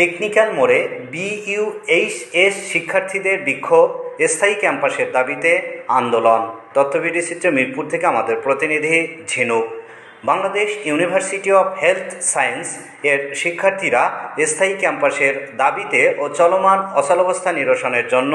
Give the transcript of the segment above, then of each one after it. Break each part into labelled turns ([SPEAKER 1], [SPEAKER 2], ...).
[SPEAKER 1] Technical মোড়ে BUHS শিক্ষার্থীদের বিক্ষোভ, স্থায়ী ক্যাম্পাসের দাবিতে আন্দোলন। তথ্যবিডি চিত্র মিরপুর থেকে আমাদের প্রতিনিধি Jhinuk. Bangladesh university of health science এর শিক্ষার্থীরা স্থায়ী ক্যাম্পাসের দাবিতে ও চলমান অচলাবস্থা নিরসনের জন্য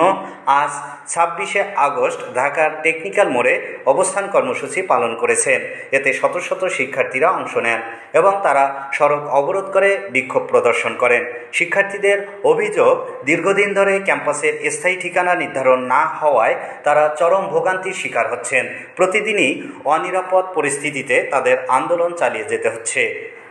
[SPEAKER 1] আজ ছাব্বিশে আগস্ট ঢাকার টেকনিক্যাল মোড়ে অবস্থান কর্মসূচি পালন করেছেন। এতে শত শত শিক্ষার্থীরা অংশ নেন এবং তারা সড়ক অবরোধ করে বিক্ষোভ প্রদর্শন করেন। শিক্ষার্থীদের অভিযোগ, দীর্ঘদিন ধরে ক্যাম্পাসের স্থায়ী ঠিকানা নির্ধারণ না হওয়ায় তারা চরম ভোগান্তির শিকার হচ্ছেন। প্রতিদিনই অনিরাপদ পরিস্থিতিতে তাদের আন্দোলন চালিয়ে যেতে হচ্ছে।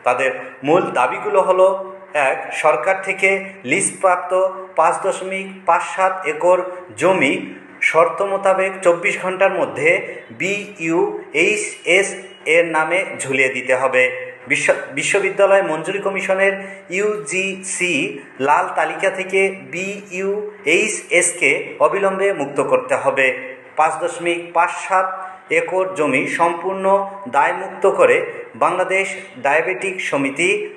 [SPEAKER 1] তাদের মূল দাবিগুলো হলো, এক, সরকার থেকে লিজপ্রাপ্ত পাঁচ দশমিক পাঁচ সাত একর জমি শর্ত মোতাবেক চব্বিশ ঘণ্টার মধ্যে বিইউ বিইউএইচএস এর নামে ঝুলিয়ে দিতে হবে। বিশ্ব, বিশ্ববিদ্যালয় মঞ্জুরি কমিশনের ইউজিসি লাল তালিকা থেকে বিইউএইচএসকে অবিলম্বে মুক্ত করতে হবে। পাঁচ দশমিক পাঁচ সাত একর জমি সম্পূর্ণ দায়মুক্ত করে বাংলাদেশ ডায়াবেটিক সমিতি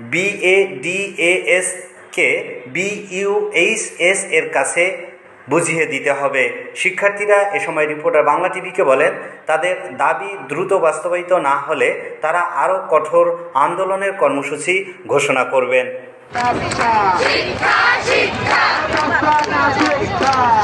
[SPEAKER 1] বিএডিএএস বিএডিএএসকে বিইউএইচএস এর কাছে বুঝিয়ে দিতে হবে শিক্ষার্থীরা এ সময় রিপোর্টার বাংলা টিভিকে বলেন তাদের দাবি দ্রুত বাস্তবায়িত না হলে তারা আরও কঠোর আন্দোলনের কর্মসূচি ঘোষণা করবেন
[SPEAKER 2] শিক্ষা